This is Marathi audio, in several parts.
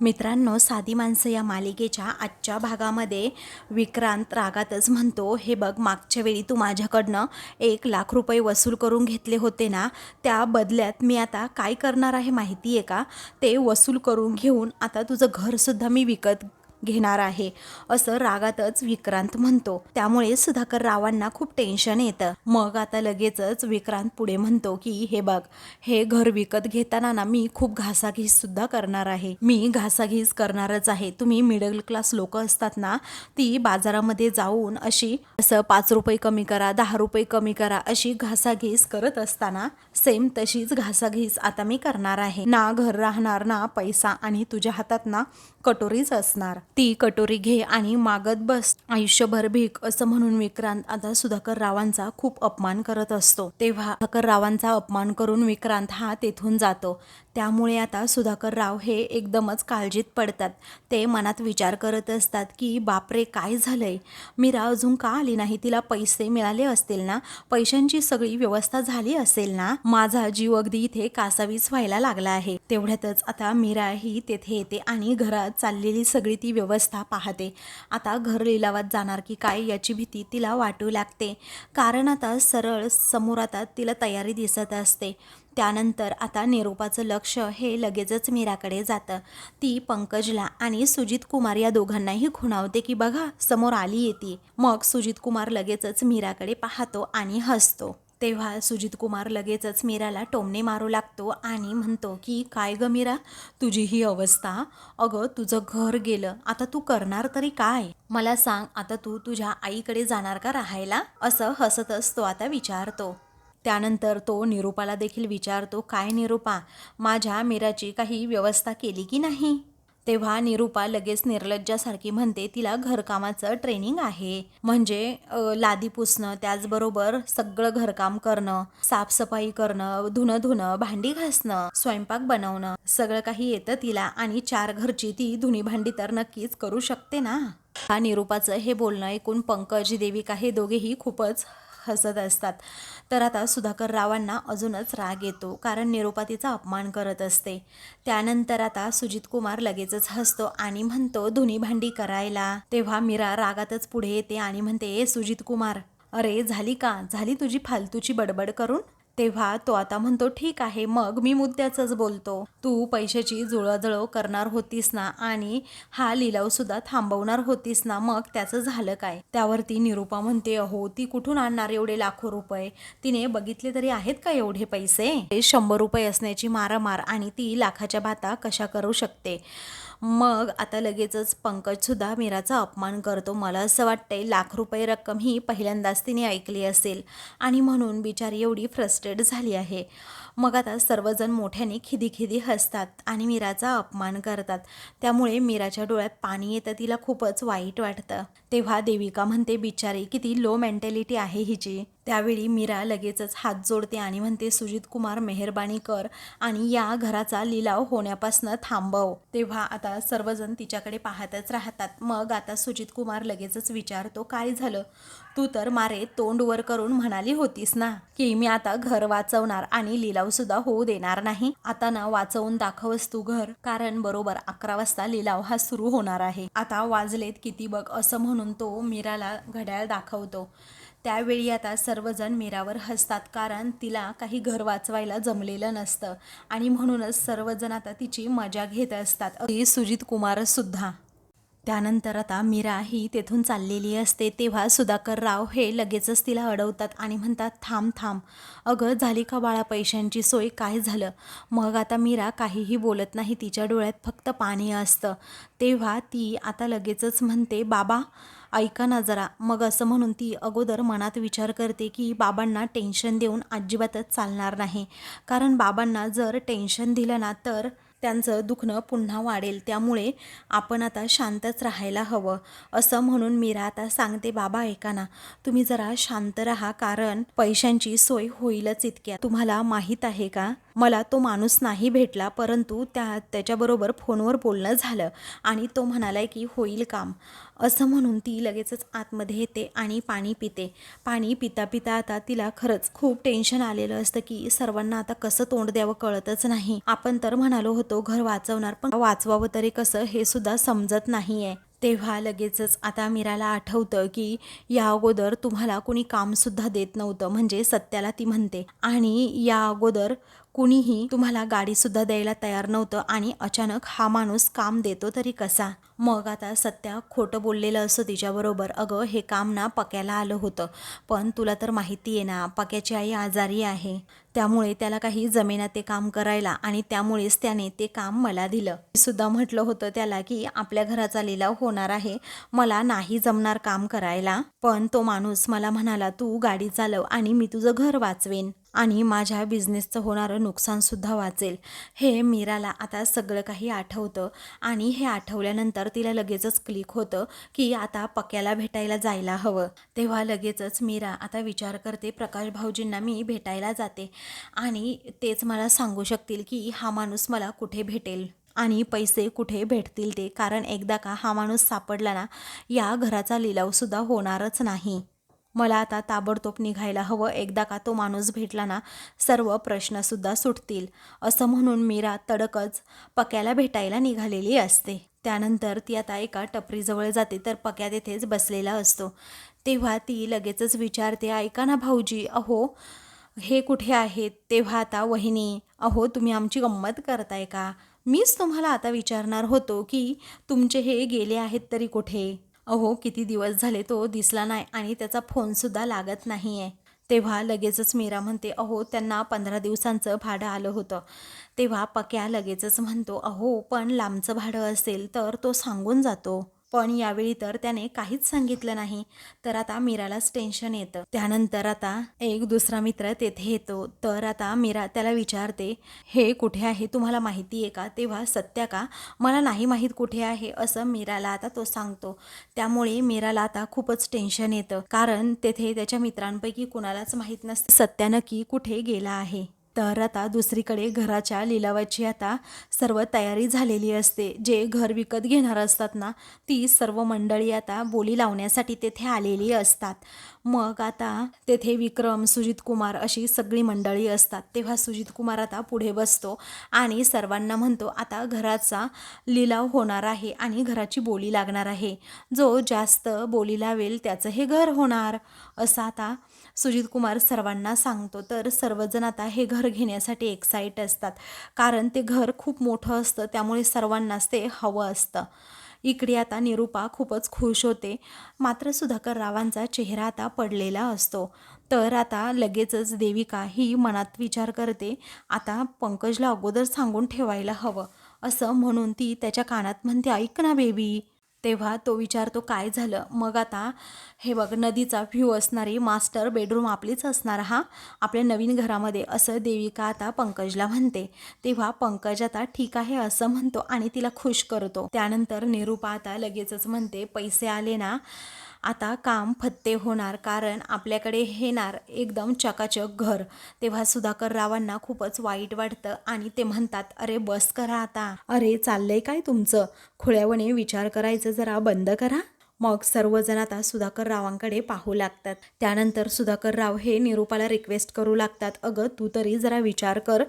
मित्रांनो साधी माणसं या मालिकेच्या आजच्या भागामध्ये विक्रांत रागातच म्हणतो हे बघ मागच्या वेळी तू माझ्याकडनं एक लाख रुपये वसूल करून घेतले होते ना त्या बदल्यात मी आता काय करणार आहे माहिती आहे का? ते वसूल करून घेऊन आता तुझं घरसुद्धा मी विकत घेणार आहे. असं रागातच विक्रांत म्हणतो. त्यामुळे सुधाकर रावांना खूप टेन्शन येतं. मग आता लगेचच विक्रांत पुढे म्हणतो की हे बघ हे घर विकत घेताना ना मी खूप घासाघीस सुद्धा करणार आहे. मी घासाघीस करणारच आहे. तुम्ही मिडल क्लास लोक असतात ना ती बाजारामध्ये जाऊन अशी असं पाच रुपये कमी करा दहा रुपये कमी करा अशी घासाघीस करत असताना सेम तशीच घासाघीस आता मी करणार आहे. ना घर राहणार ना पैसा आणि तुझ्या हातात ना कटोरीच असणार. ती कटोरी घे आणि मागत बस. आयुष्यभर भीक असं म्हणून विक्रांत आता सुधाकर रावांचा खूप अपमान करत असतो. तेव्हा सुधाकर रावांचा अपमान करून विक्रांत हा तेथून जातो. त्यामुळे आता सुधाकर राव हे एकदमच काळजीत पडतात. ते मनात विचार करत असतात की बापरे काय झालंय? मीरा अजून का आली नाही? तिला पैसे मिळाले असतील ना? पैशांची सगळी व्यवस्था झाली असेल ना? माझा जीव अगदी इथे कासावीस व्हायला लागला आहे. तेवढ्यातच आता मीरा ही तेथे येते आणि घरात चाललेली सगळी ती व्यवस्था पाहते. आता घर लिलावात जाणार की काय याची भीती तिला वाटू लागते. कारण आता सरळ समोर आता तिला तयारी दिसत असते. त्यानंतर आता निरोपाचं लक्ष हे लगेचच मीराकडे जातं. ती पंकजला आणि सुजित कुमार या दोघांनाही खुणावते की बघा समोर आली येते मग सुजित कुमार लगेचच मीराकडे पाहतो आणि हसतो. तेव्हा सुजित कुमार लगेचच मीराला टोमणे मारू लागतो आणि म्हणतो की काय ग मीरा? तुझी ही अवस्था? अगं तुझं घर गेलं. आता तू करणार तरी काय? मला सांग आता तू तुझ्या आईकडे जाणार का राहायला? असं हसतच तो आता विचारतो. त्यानंतर तो निरूपाला देखील विचारतो काय निरूपा? माझ्या मीराची काही व्यवस्था केली की नाही? तेव्हा निरूपा लगेच निर्लज्जासारखी म्हणते तिला घरकामाचं ट्रेनिंग आहे. म्हणजे लादी पुसणं त्याचबरोबर सगळं घरकाम करणं साफसफाई करणं धुणं धुणं भांडी घासणं स्वयंपाक बनवणं सगळं काही येतं तिला आणि चार घरची ती धुणी भांडी तर नक्कीच करू शकते ना? हा निरूपाचं हे बोलणं ऐकून पंकज देविका हे दोघेही खूपच हसत असतात. तर आता सुधाकर रावांना अजूनच राग येतो कारण निरोपा तिचा अपमान करत असते. त्यानंतर आता सुजित कुमार लगेचच हसतो आणि म्हणतो धुनी भांडी करायला. तेव्हा मीरा रागातच पुढे येते आणि म्हणते ए सुजित कुमार अरे झाली का? झाली तुझी फालतूची बडबड करून? तेव्हा तो आता म्हणतो ठीक आहे मग मी मुद्द्याचंच बोलतो. तू पैशाची जुळवाजुळव करणार होतीस ना आणि हा लिलाव सुद्धा थांबवणार होतीस ना मग त्याचं झालं काय? त्यावरती निरूपा म्हणते अहो ती कुठून आणणार एवढे लाखो रुपये? तिने बघितले तरी आहेत का एवढे पैसे? ते शंभर रुपये असण्याची मारामार आणि ती लाखाच्या भाता कशा करू शकते? मग आता लगेचच पंकजसुद्धा मीराचा अपमान करतो. मला असं वाटतंय लाख रुपये रक्कम ही पहिल्यांदाच तिने ऐकली असेल. आणि म्हणून बिचारी एवढी फ्रस्ट्रेट झाली आहे. मग आता सर्वजण मोठ्याने खिदी खिदी हसतात आणि मीराचा अपमान करतात. त्यामुळे मीराच्या डोळ्यात पाणी येतं तिला खूपच वाईट वाटतं. तेव्हा देविका म्हणते बिचारी किती लो मेंटॅलिटी आहे हिची. त्यावेळी मीरा लगेचच हात जोडते आणि म्हणते सुजित कुमार मेहरबानी कर आणि या घराचा लिलाव होण्यापासून थांबव. तेव्हा आता सर्वजण तिच्याकडे पाहतच राहतात. मग आता सुजित कुमार लगेचच विचारतो काय झालं? तू तर मारे तोंड वर करून म्हणाली होतीस ना? की मी आता घर वाचवणार आणि लिलाव सुद्धा होऊ देणार नाही. आता ना वाचवून दाखवस तू घर. कारण बरोबर अकरा वाजता लिलाव हा सुरू होणार आहे. आता वाजलेत किती बघ असं म्हणून तो मीराला घड्याळ दाखवतो. त्यावेळी आता सर्वजण मीरावर हसतात कारण तिला काही घर वाचवायला जमलेलं नसतं. आणि म्हणूनच सर्वजण आता तिची मजा घेत असतात. सुजित कुमार सुद्धा त्यानंतर आता मीरा ही तेथून चाललेली असते. तेव्हा सुधाकर राव हे लगेचच तिला अडवतात आणि म्हणतात थांब थांब. अगं झाली का बाळा पैशांची सोय? काय झालं? मग आता मीरा काहीही बोलत नाही. तिच्या डोळ्यात फक्त पाणी असतं. तेव्हा ती आता लगेचच म्हणते बाबा ऐका ना जरा. मग असं म्हणून ती अगोदर मनात विचार करते की बाबांना टेन्शन देऊन अजिबातच चालणार नाही. कारण बाबांना जर टेन्शन दिलं ना तर त्यांचं दुखणं पुन्हा वाढेल त्यामुळे आपण आता शांतच राहायला हवं. असं म्हणून मीरा आता सांगते बाबा ऐका ना तुम्ही जरा शांत राहा कारण पैशांची सोय होईलच इतक्या तुम्हाला माहीत आहे का? मला तो माणूस नाही भेटला परंतु त्या त्याच्याबरोबर फोनवर बोलणं झालं आणि तो म्हणालाय की होईल काम. असं म्हणून ती लगेचच आतमध्ये येते आणि पाणी पिते. पाणी पिता पिता आता तिला खरंच खूप टेन्शन आलेलं असतं की सर्वांना आता कसं तोंड द्यावं कळतच नाही. आपण तर म्हणालो होतो घर वाचवणार पण वाचवावं तरी कसं हे सुद्धा समजत नाहीये. तेव्हा लगेचच आता मीराला आठवतं की या अगोदर तुम्हाला कुणी कामसुद्धा देत नव्हतं म्हणजे सत्याला ती म्हणते. आणि या अगोदर कुणीही तुम्हाला गाडीसुद्धा द्यायला तयार नव्हतं आणि अचानक हा माणूस काम देतो तरी कसा? मग आता सत्या खोटं बोललेलं असं तिच्याबरोबर अगं हे काम ना पक्याला आलं होतं. पण तुला तर माहिती आहे ना पक्याची आई आजारी आहे. त्यामुळे त्याला काही जमेना ते काम करायला आणि त्यामुळेच त्याने ते काम मला दिलं. मी सुद्धा म्हटलं होतं त्याला की आपल्या घराचा लिलाव होणार आहे मला नाही जमणार काम करायला. पण तो माणूस मला म्हणाला तू गाडी चालव आणि मी तुझं घर वाचवेन. आणि माझ्या बिझनेसचं होणारं नुकसानसुद्धा वाचेल. हे मीराला आता सगळं काही आठवतं आणि हे आठवल्यानंतर तिला लगेचच क्लिक होतं की आता पक्याला भेटायला जायला हवं. तेव्हा लगेचच मीरा आता विचार करते प्रकाश भाऊजींना मी भेटायला जाते आणि तेच मला सांगू शकतील की हा माणूस मला कुठे भेटेल आणि पैसे कुठे भेटतील ते. कारण एकदा का हा माणूस सापडला ना या घराचा लिलावसुद्धा होणारच नाही. मला आता ताबडतोब निघायला हवं. एकदा का तो माणूस भेटला ना सर्व प्रश्नसुद्धा सुटतील. असं म्हणून मीरा तडकच पक्याला भेटायला निघालेली असते. त्यानंतर ती आता एका टपरीजवळ जाते तर पक्या तेथेच बसलेला असतो. तेव्हा ती लगेचच विचारते ऐका ना भाऊजी अहो हे कुठे आहेत? तेव्हा आता वहिनी अहो तुम्ही आमची गंमत करताय का? मीच तुम्हाला आता विचारणार होतो की तुमचे हे गेले आहेत तरी कुठे? अहो किती दिवस झाले तो दिसला नाही आणि त्याचा फोनसुद्धा लागत नाही आहे तेव्हा लगेचच मीरा म्हणते अहो त्यांना पंधरा दिवसांचं भाडं आलं होतं. तेव्हा पक्या लगेचच म्हणतो अहो पण लांबचं भाडं असेल तर तो सांगून जातो. पण यावेळी तर त्याने काहीच सांगितलं नाही. तर आता मीरालाच टेन्शन येतं. त्यानंतर आता एक दुसरा मित्र तेथे येतो. तर आता मीरा त्याला विचारते हे कुठे आहे? तुम्हाला माहिती आहे का? तेव्हा सत्या का? मला नाही माहीत कुठे आहे असं मीराला आता तो सांगतो. त्यामुळे मीराला आता खूपच टेन्शन येतं. कारण तेथे त्याच्या मित्रांपैकी कुणालाच माहीत नसतं सत्या नक्की कुठे गेला आहे. तर आता दुसरीकडे घराच्या लिलावाची आता सर्व तयारी झालेली असते. जे घर विकत घेणार असतात ना ती सर्व मंडळी आता बोली लावण्यासाठी तेथे आलेली असतात. मग आता तेथे विक्रम सुजित कुमार अशी सगळी मंडळी असतात. तेव्हा सुजित कुमार आता पुढे बसतो आणि सर्वांना म्हणतो आता घराचा लिलाव होणार आहे आणि घराची बोली लागणार आहे. जो जास्त बोली लावेल त्याचं हे घर होणार. असं आता सुजित कुमार सर्वांना सांगतो तर सर्वजण आता हे घर घेण्यासाठी एक्साईट असतात. कारण ते घर खूप मोठं असतं त्यामुळे सर्वांनाच ते हवं असतं. इकडे आता निरूपा खूपच खुश होते. मात्र सुधाकर रावांचा चेहरा आता पडलेला असतो. तर आता लगेचच देविका ही मनात विचार करते आता पंकजला अगोदर सांगून ठेवायला हवं. असं म्हणून ती त्याच्या कानात म्हणते ऐक ना बेबी. तेव्हा तो विचारतो काय झालं? मग आता हे बघ नदीचा व्ह्यू असणारी मास्टर बेडरूम आपलीच असणार हा? आपल्या नवीन घरामध्ये असं देविका आता पंकजला म्हणते. तेव्हा पंकज आता ठीक आहे असं म्हणतो आणि तिला खुश करतो. त्यानंतर निरूपा आता लगेचच म्हणते पैसे आले ना आता काम फत्ते होणार कारण आपल्याकडे येणार एकदम चकाचक घर. तेव्हा सुधाकर रावांना खूपच वाईट वाटतं आणि ते म्हणतात अरे बस करा आता. अरे चाललंय काय तुमचं? खुळ्यावणे विचार करायचं जरा बंद करा. मग सर्वजण आता सुधाकर रावांकडे पाहू लागतात. त्यानंतर सुधाकर राव हे निरूपाला रिक्वेस्ट करू लागतात अगं तू तरी जरा विचार कर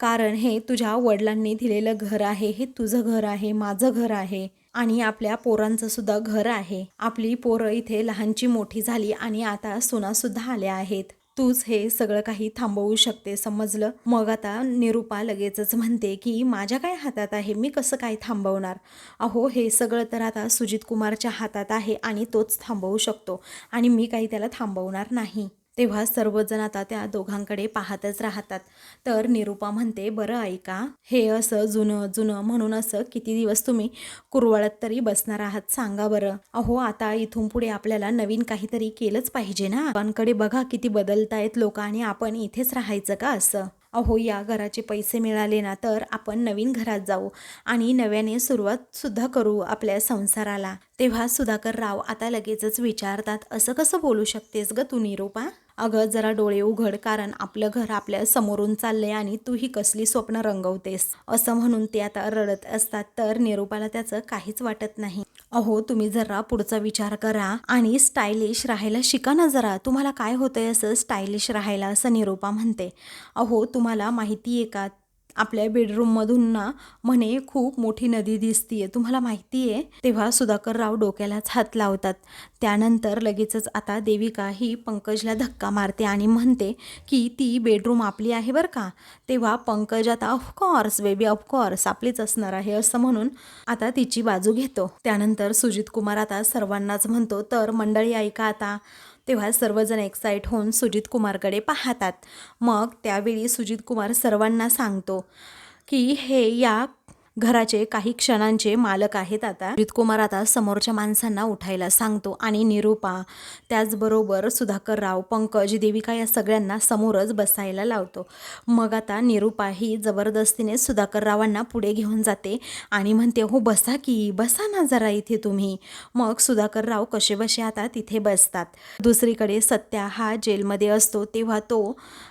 कारण हे तुझ्या वडिलांनी दिलेलं घर आहे हे तुझं घर आहे माझं घर आहे. आणि आपल्या पोरांचं सुद्धा घर आहे. आपली पोरं इथे लहानची मोठी झाली आणि आता सुना सुद्धा आल्या आहेत. तूच हे सगळं काही थांबवू शकते समजलं? मग आता निरूपा लगेचच म्हणते की माझ्या काय हातात आहे? मी कसं काय थांबवणार? अहो हे सगळं तर आता सुजित कुमारच्या हातात आहे आणि तोच थांबवू शकतो आणि मी काही त्याला थांबवणार नाही. तेव्हा सर्वजण आता त्या दोघांकडे पाहतच राहतात. तर निरूपा म्हणते बरं ऐका हे असं जुनं जुनं म्हणून असं किती दिवस तुम्ही कुरवळत तरी बसणार आहात? सांगा बरं. अहो आता इथून पुढे आपल्याला नवीन काहीतरी केलंच पाहिजे ना? आपणकडे बघा किती बदलतायत लोक आणि आपण इथेच राहायचं का असं? अहो या घराचे पैसे मिळाले ना तर आपण नवीन घरात जाऊ आणि नव्याने सुरुवात सुद्धा करू आपल्या संसाराला. तेव्हा सुधाकर राव आता लगेचच विचारतात असं कसं बोलू शकतेस ग तू निरूपा अगं जरा डोळे उघड कारण आपलं घर आपल्या समोरून चाललंय आणि तू ही कसली स्वप्न रंगवतेस. असं म्हणून ते आता रडत असतात तर निरूपाला त्याचं काहीच वाटत नाही. अहो तुम्ही जरा पुढचा विचार करा आणि स्टायलिश राहायला शिका ना जरा. तुम्हाला काय होतंय असं स्टायलिश राहायला असं निरूपा म्हणते. अहो तुम्हाला माहिती आहे का आपल्या बेडरूममधून ना म्हणे खूप मोठी नदी दिसतीये. तुम्हाला माहिती आहे तेव्हा सुधाकरराव डोक्यालाच हात लावतात. त्यानंतर लगेचच आता देविका ही पंकजला धक्का मारते आणि म्हणते की ती बेडरूम आपली आहे बरं का? तेव्हा पंकज आता ऑफकोर्स बेबी ऑफकोर्स आपलीच असणार आहे असं म्हणून आता तिची बाजू घेतो. त्यानंतर सुजित कुमार आता सर्वांनाच म्हणतो तर मंडळी ऐका आता. तेव्हा सर्वजण एक्साईट होऊन सुजित कुमारकडे पाहतात. मग त्यावेळी सुजित कुमार सर्वांना सांगतो की हे या घराचे काही क्षणांचे मालक आहेत आता. सुजित कुमार आता समोरच्या माणसांना उठायला सांगतो आणि निरूपा त्याचबरोबर सुधाकर राव पंकज देविका या सगळ्यांना समोरच बसायला लावतो. मग आता निरूपा ही जबरदस्तीने सुधाकर रावांना पुढे घेऊन जाते आणि म्हणते हो बसा की बसा ना जरा इथे तुम्ही. मग सुधाकर राव कसे बसे आता तिथे बसतात. दुसरीकडे सत्या हा जेलमध्ये असतो तेव्हा तो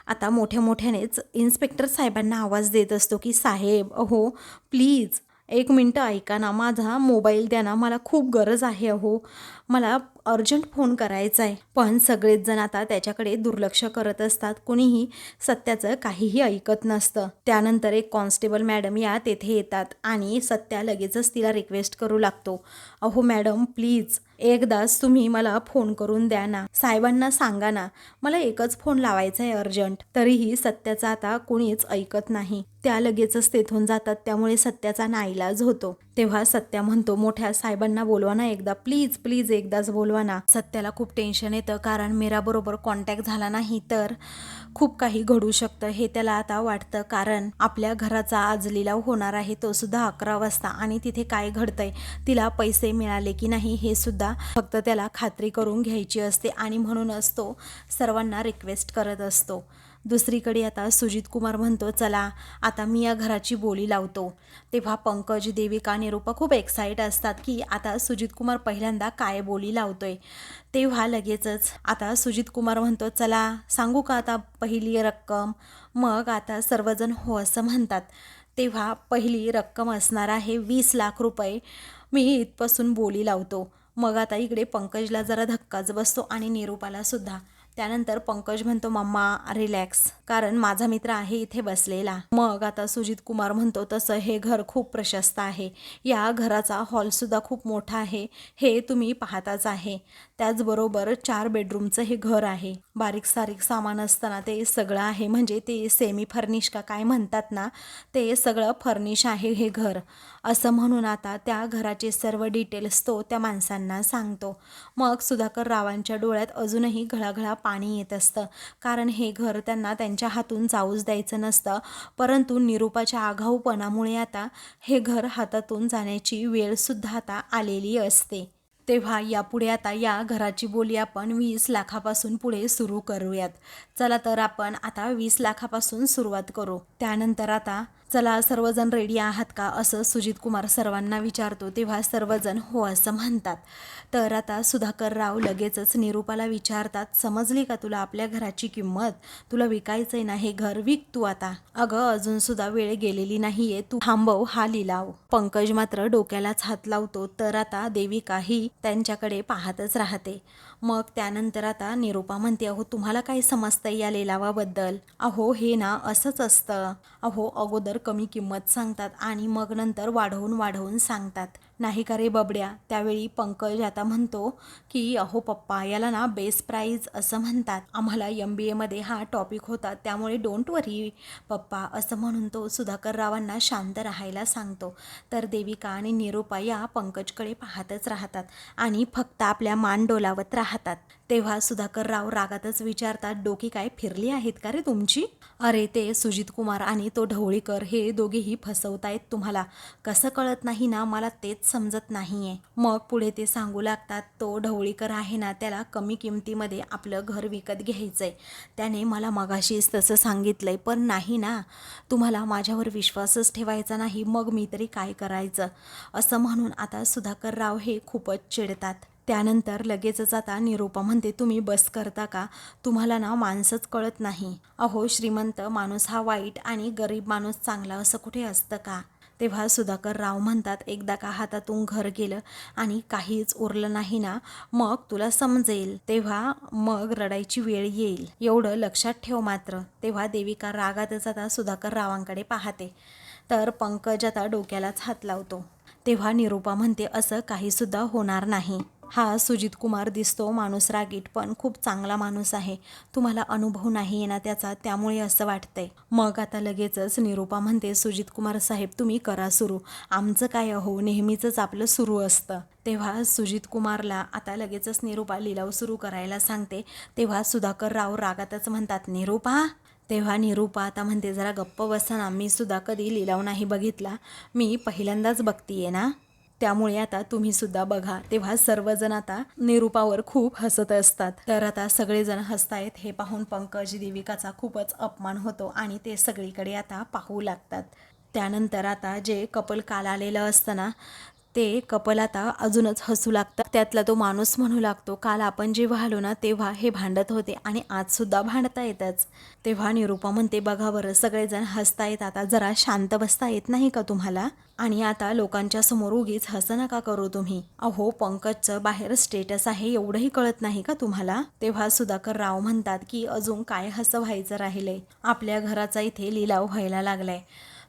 आता मोठ्या मोठ्यानेच इन्स्पेक्टर साहेबांना आवाज देत असतो की साहेब हो प्लीज प्लीज एक मिनटं ऐका ना माझा मोबाईल द्या ना मला खूप गरज आहे अहो. मला अर्जंट फोन करायचा आहे. पण सगळेच जण आता त्याच्याकडे दुर्लक्ष करत असतात. कुणीही सत्याचं काहीही ऐकत नसतं. त्यानंतर एक कॉन्स्टेबल मॅडम या तेथे येतात आणि सत्या लगेचच तिला रिक्वेस्ट करू लागतो. अहो मॅडम प्लीज एकदाच तुम्ही मला फोन करून द्या ना. साहेबांना सांगा ना मला एकच फोन लावायचा आहे अर्जंट. तरीही सत्याचा आता कुणीच ऐकत नाही. त्या लगेचच तेथून जातात. त्यामुळे सत्याचा नाईलाज होतो. तेव्हा सत्या म्हणतो मोठ्या साहेबांना बोलवा ना एकदा. प्लीज प्लीज एकदाच बोलवा ना. सत्याला खूप टेन्शन येतं. कारण मीराबरोबर कॉन्टॅक्ट झाला नाही तर खूप काही घडू शकतं. हे त्याला आता वाटतं. कारण आपल्या घराचा आज लिलाव होणार आहे तो सुद्धा अकरा वाजता. आणि तिथे काय घडतंय? तिला पैसे मिळाले की नाही हे सुद्धा फक्त त्याला खात्री करून घ्यायची असते. आणि म्हणूनच तो सर्वांना रिक्वेस्ट करत असतो. दुसरीकडे आता सुजित कुमार म्हणतो चला आता मी या घराची बोली लावतो. तेव्हा पंकज देविका निरूपा खूप एक्साईट असतात की आता सुजित कुमार पहिल्यांदा काय बोली लावतोय. तेव्हा लगेचच आता सुजित कुमार म्हणतो चला सांगू का आता पहिली रक्कम? मग आता सर्वजण हो असं म्हणतात. तेव्हा पहिली रक्कम असणार आहे वीस लाख रुपये. मी इथपासून बोली लावतो. मग आता इकडे पंकजला जरा धक्काच बसतो आणि निरूपालासुद्धा त्यानंतर पंकज म्हणतो मम्मा रिलॅक्स कारण माझा मित्र आहे इथे बसलेला. मग आता सुजित कुमार म्हणतो तसं हे घर खूप प्रशस्त आहे. या घराचा हॉलसुद्धा खूप मोठा आहे. हे तुम्ही पाहताच आहे. त्याचबरोबर चार बेडरूमचं हे घर आहे. बारीक सारीक सामान असताना ते सगळं आहे. म्हणजे ते सेमी फर्निश का काय म्हणतात ना ते सगळं फर्निश आहे हे घर. असं म्हणून आता त्या घराचे सर्व डिटेल्स तो त्या माणसांना सांगतो. मग सुधाकर रावांच्या डोळ्यात अजूनही घळाघळा पाणी येत असतं. कारण हे घर त्यांना त्यांच्या हातून जाऊच द्यायचं नसतं. परंतु निरूपाच्या आघाऊपणामुळे आता हे घर हातातून जाण्याची वेळसुद्धा आता आलेली असते. तेव्हा यापुढे आता या घराची बोली आपण वीस लाखापासून पुढे सुरू करूयात. चला तर आपण आता वीस लाखापासून सुरुवात करू. त्यानंतर आता चला सर्वजण रेडी आहात का? असं सुजित कुमार सर्वांना विचारतो तेव्हा सर्वजण हो असं म्हणतात. तर आता सुधाकर राव लगेचच निरूपाला विचारतात समजली का तुला आपल्या घराची किंमत? तुला विकायचं आहे ना हे घर? विक तू आता. अगं अजून सुद्धा वेळ गेलेली नाहीये तू थांबव हा लिलाव. पंकज मात्र डोक्यालाच हात लावतो तर आता देविकाही त्यांच्याकडे पाहतच राहते. मग त्यानंतर आता निरूपा म्हणते अहो तुम्हाला काय समजतंय या लिलावाबद्दल? अहो हे ना असंच असतं. अहो अगोदर कमी किंमत सांगतात आणि मग नंतर वाढवून वाढवून सांगतात. नाही का रे बबड्या? त्यावेळी पंकज आता म्हणतो की अहो पप्पा याला ना बेस प्राईज असं म्हणतात. आम्हाला एम बी एमध्ये हा टॉपिक होता त्यामुळे डोंट वरी पप्पा असं म्हणून तो सुधाकर रावांना शांत राहायला सांगतो. तर देविका आणि निरूपा या पंकजकडे पाहतच राहतात आणि फक्त आपल्या मान डोलावत राहतात. तेव्हा सुधाकर राव रागातच विचारतात डोकी काय फिरली आहेत का रे तुमची? अरे ते सुजित कुमार आणि तो ढवळीकर हे दोघेही फसवतायत तुम्हाला. कसं कळत नाही ना मला तेच समजत नाहीये. मग पुढे ते सांगू लागतात तो ढवळीकर आहे ना त्याला कमी किमतीमध्ये आपलं घर विकत घ्यायचंय. त्याने मला मगाशीच तसं सांगितलंय पण नाही ना. तुम्हाला माझ्यावर विश्वासच ठेवायचा नाही मग मी तरी काय करायचं? असं म्हणून आता सुधाकर राव हे खूपच चिडतात. त्यानंतर लगेचच आता निरूपा म्हणते तुम्ही बस करता का? तुम्हाला ना माणसंच कळत नाही. अहो श्रीमंत माणूस हा वाईट आणि गरीब माणूस चांगला असं कुठे असतं का? तेव्हा सुधाकर राव म्हणतात एकदा का हातातून घर गेलं आणि काहीच उरलं नाही ना मग तुला समजेल. तेव्हा मग रडायची वेळ येईल. एवढं लक्षात ठेव मात्र. तेव्हा देविका रागातच आता सुधाकर रावांकडे पाहते. तर पंकज आता डोक्यालाच हात लावतो. तेव्हा निरूपा म्हणते असं काहीसुद्धा होणार नाही. हा सुजित कुमार दिसतो. माणूस रागीट पण खूप चांगला माणूस आहे. तुम्हाला अनुभव नाही ना त्याचा त्यामुळे असं वाटतंय. मग आता लगेचच निरूपा म्हणते सुजित कुमार साहेब तुम्ही करा सुरू. आमचं काय अहो नेहमीचंच आपलं सुरू असतं. तेव्हा सुजित कुमारला आता लगेचच निरूपा लिलाव सुरू करायला सांगते. तेव्हा सुधाकर राव रागातच म्हणतात निरूपा? तेव्हा निरूपा आता म्हणते जरा गप्प बसताना मी सुद्धा कधी लिलाव नाही बघितला. मी पहिल्यांदाच बघतीये ना. त्यामुळे आता तुम्ही सुद्धा बघा तेव्हा सर्वजण आता निरूपावर खूप हसत असतात. तर आता सगळेजण हसतायत हे पाहून पंकज देविकाचा खूपच अपमान होतो आणि ते सगळीकडे आता पाहू लागतात. त्यानंतर आता जे कपल काल आलेलं असतं ना ते कपल आता अजूनच हसू लागतात. त्यातला तो माणूस म्हणू लागतो काल आपण जेव्हा आलो ना तेव्हा हे भांडत होते आणि आज सुद्धा भांडता येतच. तेव्हा निरूपा म्हणते बघा बरं सगळेजण हसता येत आता जरा शांत बसता येत नाही का तुम्हाला? आणि आता लोकांच्या समोर उगीच हसं नका करू तुम्ही. अहो पंकजचं बाहेर स्टेटस आहे एवढंही कळत नाही का तुम्हाला? तेव्हा सुधाकर राव म्हणतात की अजून काय हसं व्हायचं राहिलंय आपल्या घराचा इथे लिलाव व्हायला लागलाय.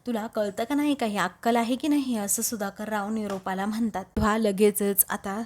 तुला कळतं का नाही काही अक्कल आहे की नाही? असं सुधाकर राव निरोपाला म्हणतात. तेव्हा लगेचच आता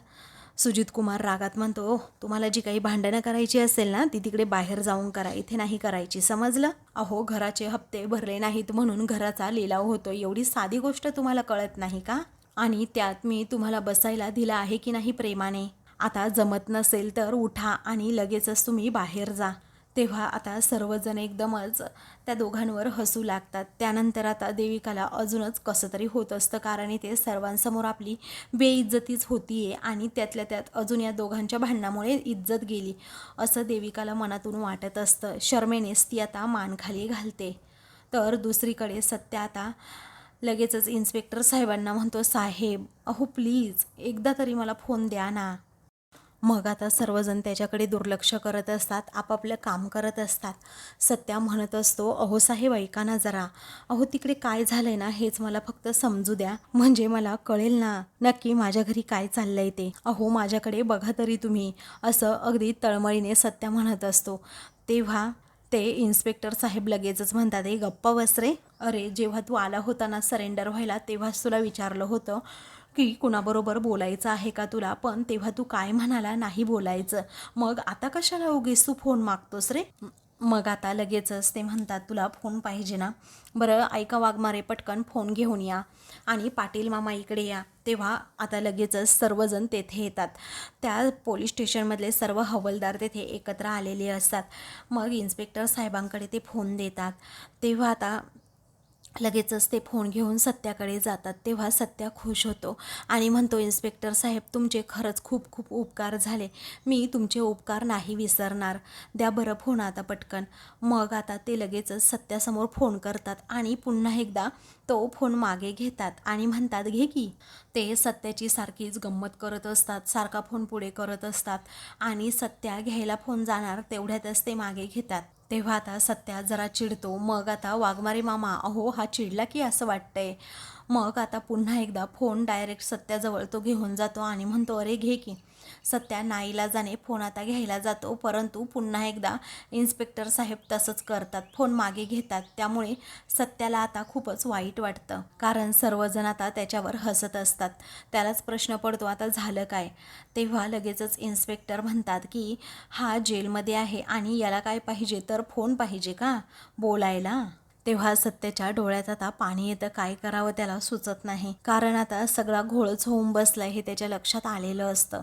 सुजित कुमार रागात म्हणतो तुम्हाला जी काही भांडणं करायची असेल ना ती तिकडे बाहेर जाऊन करा. इथे नाही करायची. समजलं? अहो घराचे हप्ते भरले नाहीत म्हणून घराचा लिलाव होतो एवढी साधी गोष्ट तुम्हाला कळत नाही का? आणि त्यात मी तुम्हाला बसायला दिला आहे की नाही प्रेमाने? आता जमत नसेल तर उठा आणि लगेचच तुम्ही बाहेर जा. तेव्हा आता सर्वजण एकदमच त्या दोघांवर हसू लागतात. त्यानंतर आता देविकाला अजूनच कसं तरी होत असतं कारण इथे सर्वांसमोर आपली बेइज्जतीच होतीये आणि त्यातल्या त्यात अजून या दोघांच्या भांडणामुळे इज्जत गेली असं देविकाला मनातून वाटत असतं. शर्मेनेच ती आता मानखाली घालते. तर दुसरीकडे सत्य आता लगेचच इन्स्पेक्टर साहेबांना म्हणतो साहेब अहो प्लीज एकदा तरी मला फोन द्या ना. मग आता सर्वजण त्याच्याकडे दुर्लक्ष करत असतात आपापलं काम करत असतात. सत्या म्हणत असतो अहो साहेब ऐका ना जरा. अहो तिकडे काय झालंय ना हेच मला फक्त समजू द्या. म्हणजे मला कळेल ना नक्की माझ्या घरी काय चाललंय ते. अहो माझ्याकडे बघा तरी तुम्ही. असं अगदी तळमळीने सत्या म्हणत असतो. तेव्हा ते इन्स्पेक्टर साहेब लगेचच म्हणतात ए गप्पा वसरे अरे जेव्हा तू आला होता ना सरेंडर व्हायला तेव्हाच तुला विचारलं होतं. की कुणाबरोबर बोलायचं आहे का तुला? पण तेव्हा तू काय म्हणाला? नाही बोलायचं. मग आता कशाला उगीच तू फोन मागतोस रे? मग आता लगेचच ते म्हणतात तुला फोन पाहिजे ना? बरं ऐका वाघमारे पटकन फोन घेऊन या आणि पाटील मामा इकडे या. तेव्हा आता लगेचच सर्वजण तेथे येतात. त्या पोलीस स्टेशनमधले सर्व हवलदार तेथे एकत्र आलेले असतात. मग इन्स्पेक्टर साहेबांकडे ते फोन देतात. तेव्हा आता लगेचच ते फोन घेऊन सत्याकडे जातात तेव्हा सत्या खुश होतो आणि म्हणतो इन्स्पेक्टर साहेब तुमचे खरंच खूप खूप उपकार झाले. मी तुमचे उपकार नाही विसरणार. द्या बरं फोन आता पटकन. मग आता ते लगेचच सत्यासमोर फोन करतात आणि पुन्हा एकदा तो फोन मागे घेतात आणि म्हणतात घे की. ते सत्याची सारखीच गंमत करत असतात सारखा फोन पुढे करत असतात आणि सत्या घ्यायला फोन जाणार तेवढ्यातच ते मागे घेतात. तेव्हा आता सत्या जरा चिडतो. मग आता वाघमारे मामा अहो हा चिडला की असं वाटतंय? मग आता पुन्हा एकदा फोन डायरेक्ट सत्याजवळ तो घेऊन जातो आणि म्हणतो अरे घे की. सत्या नाईला जाणे फोन आता घ्यायला जातो परंतु पुन्हा एकदा इन्स्पेक्टर साहेब तसंच करतात. फोन मागे घेतात. त्यामुळे सत्याला आता खूपच वाईट वाटतं. कारण सर्वजण आता त्याच्यावर हसत असतात. त्यालाच प्रश्न पडतो आता झालं काय? तेव्हा लगेचच इन्स्पेक्टर म्हणतात की हा जेलमध्ये आहे आणि याला काय पाहिजे? तर फोन पाहिजे का? बोलायला? तेव्हा सत्याच्या डोळ्यात आता पाणी येतं. काय करावं त्याला सुचत नाही. कारण आता सगळा घोळच होऊन बसलाय हे त्याच्या लक्षात आलेलं असतं.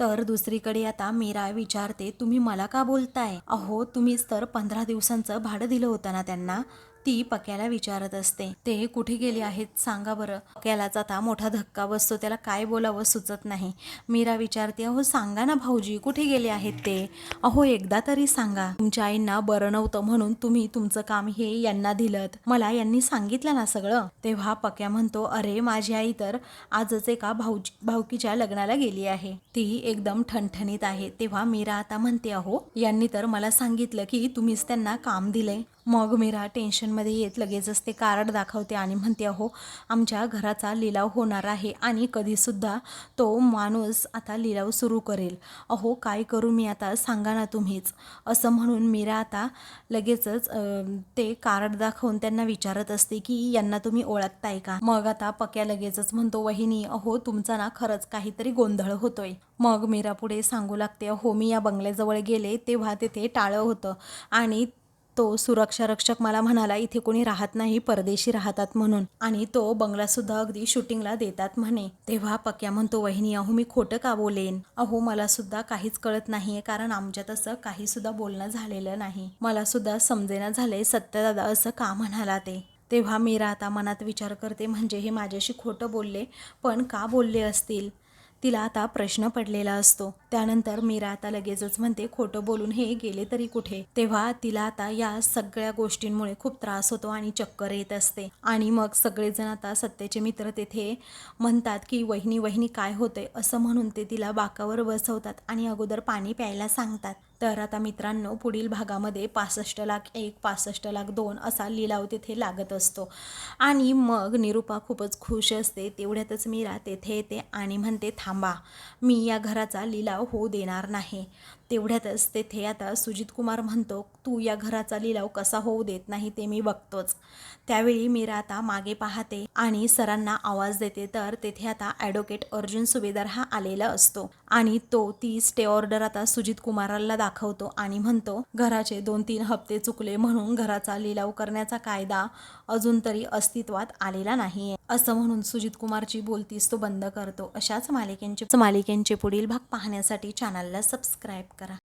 तर दुसरीकडे आता मीरा विचारते तुम्ही मला का बोलताय? अहो तुम्हीच तर पंधरा दिवसांचं भाडं दिलं होतं ना त्यांना. ती पक्याला विचारत असते. ते कुठे गेले आहेत? सांगा बरं. पक्यालाच आता मोठा धक्का बसतो. त्याला काय बोलावं सुचत नाही. मीरा विचारते अहो सांगा ना भाऊजी कुठे गेले आहेत ते? अहो एकदा तरी सांगा. तुमच्या आईंना बरं नव्हतं म्हणून तुम्ही तुमचं काम हे यांना दिलं मला यांनी सांगितलं ना सगळं. तेव्हा पक्या म्हणतो अरे माझी आई तर आजच एका भाऊजी भाऊकीच्या लग्नाला गेली आहे. ती एकदम ठणठणीत आहे. तेव्हा मीरा आता म्हणते अहो यांनी तर मला सांगितलं की तुम्हीच त्यांना काम दिलंय. मग मीरा टेन्शनमध्ये येत लगेचच ते कार्ड दाखवते आणि म्हणते अहो आमच्या घराचा लिलाव होणार आहे आणि कधीसुद्धा तो माणूस आता लिलाव सुरू करेल. अहो काय करू मी आता? सांगा ना तुम्हीच. असं म्हणून मीरा आता लगेचच ते कार्ड दाखवून त्यांना विचारत असते की यांना तुम्ही ओळखताय का? मग आता पक्या लगेचच म्हणतो वहिनी अहो तुमचा ना खरंच काहीतरी गोंधळ होतोय. मग मीरा पुढे सांगू लागते अहो मी या बंगल्याजवळ गेले तेव्हा तेथे टाळं होतं आणि तो सुरक्षा रक्षक मला म्हणाला इथे कोणी राहत नाही परदेशी राहतात म्हणून. आणि तो बंगला सुद्धा अगदी शूटिंगला देतात म्हणे. तेव्हा पक्या म्हणतो वहिनी अहो मी खोटं का बोलेन? अहो मला सुद्धा काहीच कळत नाहीये कारण आमच्यात असं काही सुद्धा बोलणं झालेलं नाही. मला सुद्धा समजेना झालंय सत्यदादा असं का म्हणाला ते? तेव्हा मीरा आता मनात विचार करते म्हणजे हे माझ्याशी खोटं बोलले पण का बोलले असतील? तिला आता प्रश्न पडलेला असतो. त्यानंतर मीरा आता लगेचच म्हणते खोटं बोलून हे गेले तरी कुठे? तेव्हा तिला आता या सगळ्या गोष्टींमुळे खूप त्रास होतो आणि चक्कर येत असते. आणि मग सगळेजण आता सत्याचे मित्र तेथे म्हणतात की वहिनी वहिनी काय होतंय? असं म्हणून ते तिला बाकावर बसवतात आणि अगोदर पाणी प्यायला सांगतात. तर आता मित्रांनो पुढील भागामध्ये पासष्ट लाख एक पासष्ट लाख दोन असा लिलाव तिथे लागत असतो. आणि मग निरुपा खूपच खुश असते तेवढ्यातच मीरा तेथे येते आणि म्हणते थांबा मी या घराचा लिलाव होऊ देणार नाही. तेवढ्यातच तेथे आता सुजित कुमार म्हणतो तू या घराचा लिलाव कसा होऊ देत नाही ते मी बघतोच. त्यावेळी मीरा आता मागे पाहते आणि सरांना आवाज देते. तर तेथे आता ॲडव्होकेट अर्जुन सुभेदार हा आलेला असतो आणि तो ती स्टे ऑर्डर आता सुजित कुमारला दाखवतो आणि म्हणतो घराचे दोन तीन हप्ते चुकले म्हणून घराचा लिलाव करण्याचा कायदा अजून तरी अस्तित्वात आलेला नाहीये. असं म्हणून सुजित कुमारची बोलतीस तो बंद करतो. अशाच मालिकेंचे मालिकेंचे पुढील भाग पाहण्यासाठी चॅनलला सबस्क्राईब करा